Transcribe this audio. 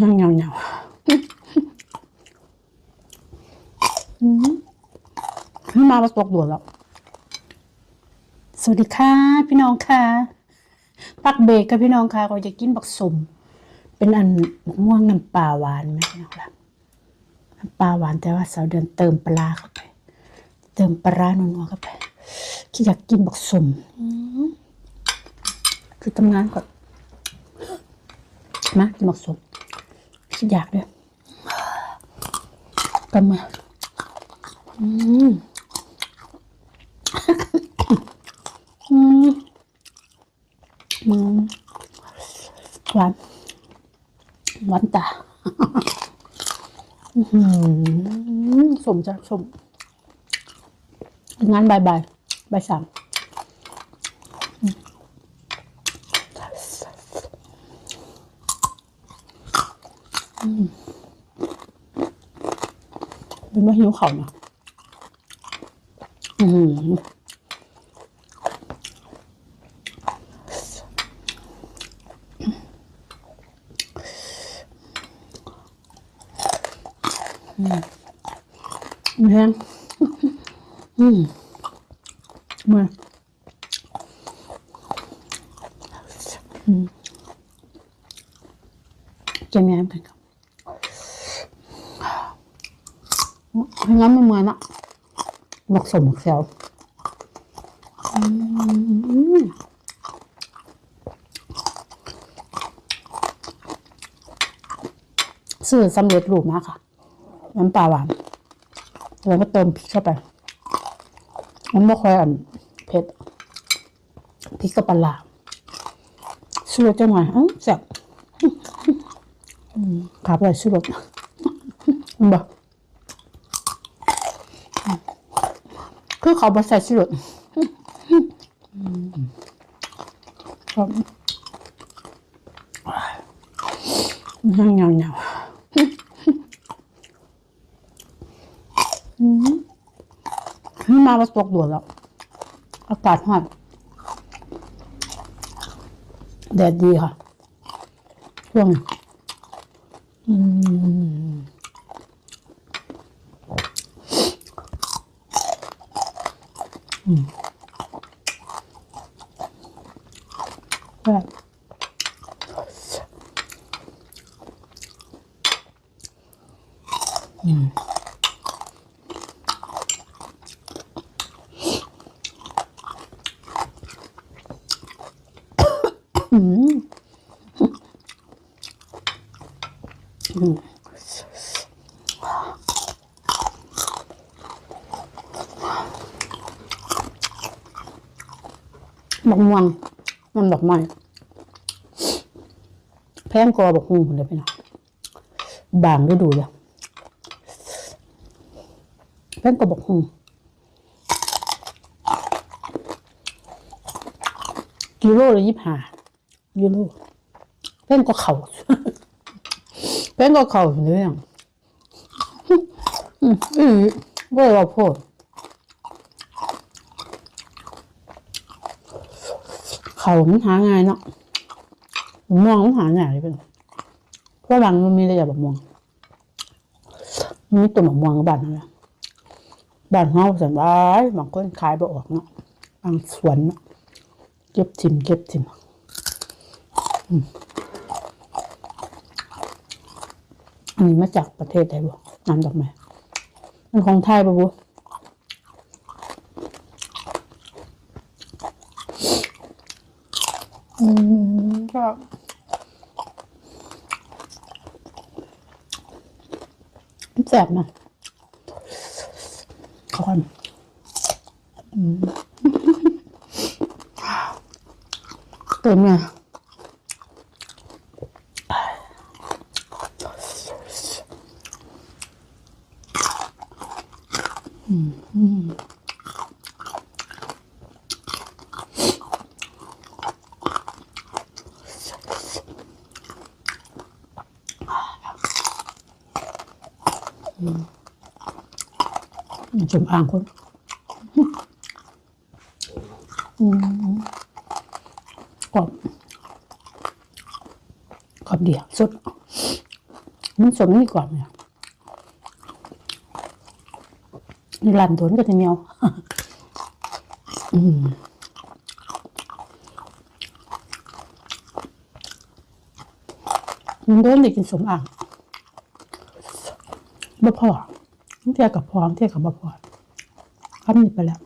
นั่งเงาเงาอืมขึ้นมาประสบด่วนแล้ว สวัสดีค่ะ พี่น้องค่ะปักเบรกกับพี่น้องค่ะก็จะกินบักสม เป็นอันบักม่วงน้ำปลาหวานไหมพี่น้องล่ะน้ำปลาหวานแต่ว่าสาวเดือนเติมปลาร้าเข้าไป เติมปลาร้านัวๆเข้าไปคิดอยากกินบักสมอืมคือทำงานก่อน มากินบักสมคิดอยากด้วยกำมาอืมอืมอืมหวานหวานตาอื้อหือสมจ้ะสมงานบายบายบายสาม เป็นว่าหิวเขานะอืมแม่งอืมมาอืมจะแม่งกันครับให้ งั้นมันเหมือนอะหมกสมหมกเซลอืมซื้อสำเร็จรูปมาค่ะ น้ำปลาหวาน แล้วก็เติมพริกเข้าไป มันไม่ค่อยอันเผ็ดพริกกับปลาร้าชูรสจังหวะอื้อแซ่บอืมขาไปชูรสอืมบ่ คือเขาบอใส่ชูรสอืมครับนั่งเงาเงาขึ้นมาประสบด่วนแล้วอากาศฮอตแดดดีค่ะช่วงอืม อืมแบบ บักม่วง มันดอกไม้แพงกว่าบักฮูคนเดียวไปเนาะบางได้ดูเลยแพงกว่าบักฮูกิโลละยี่ห้ายูโรแพงกว่าเข่าแพงกว่าเขาอยู่เนี่ยอืมอือว่าเราพูด เขามันหาง่ายเนาะมะม่วงมันหาง่ายเป็นเพราะบางมันมีแต่แบบม่วงมีตัวมะม่วงกับบ้านนั่นแหละบ้านเฮาสันว้าบางคนขายบ่ออกเนาะบางสวนเนาะเก็บทิมเก็บทิมอันนี้มาจากประเทศใดบ่น้ำดอกไม้มันของไทยปะบุ อื มก็แสบนะขอนอืมเติมเนี่ย จมอ่างคนอืมกรอบขอบเดียวสดมันสดไม่กรอบเนี่ยนี่รันโดนก็จะเหนียวอืมมันโดนได้กินสมอ่าง บ่พอเทียกับพรอมเทียกับบ่พอคำนี้ไปแล้ว